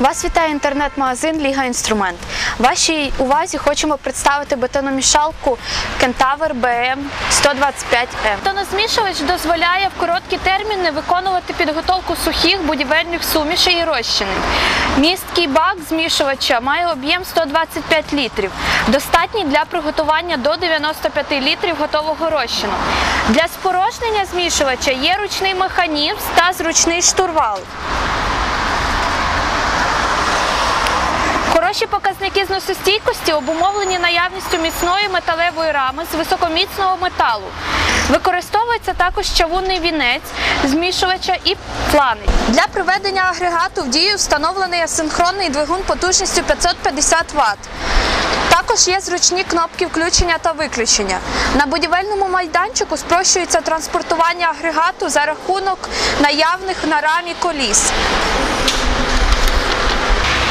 Вас вітає інтернет-магазин Ліга Інструмент. Вашій увазі хочемо представити бетономішалку Кентавр BM 125M. Бетонозмішувач дозволяє в короткі терміни виконувати підготовку сухих будівельних сумішей і розчинів. Місткий бак змішувача має об'єм 125 літрів, достатній для приготування до 95 літрів готового розчину. Для спорожнення змішувача є ручний механізм та зручний штурвал. Хороші показники зносостійкості обумовлені наявністю міцної металевої рами з високоміцного металу. Використовується також чавунний вінець, змішувача і плани. Для приведення агрегату в дію встановлений асинхронний двигун потужністю 550 Вт. Також є зручні кнопки включення та виключення. На будівельному майданчику спрощується транспортування агрегату за рахунок наявних на рамі коліс.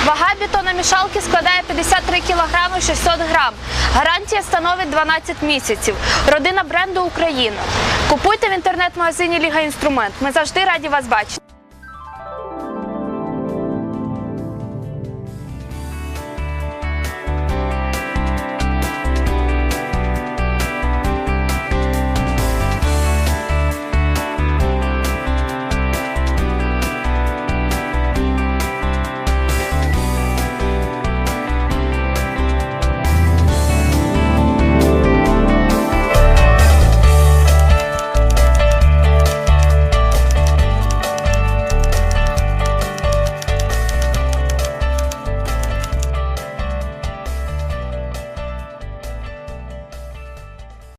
Вага бетономішалки складає 53 кг 600 г. Гарантія становить 12 місяців. Родина бренду Україна. Купуйте в інтернет-магазині Ліга Інструмент. Ми завжди раді вас бачити.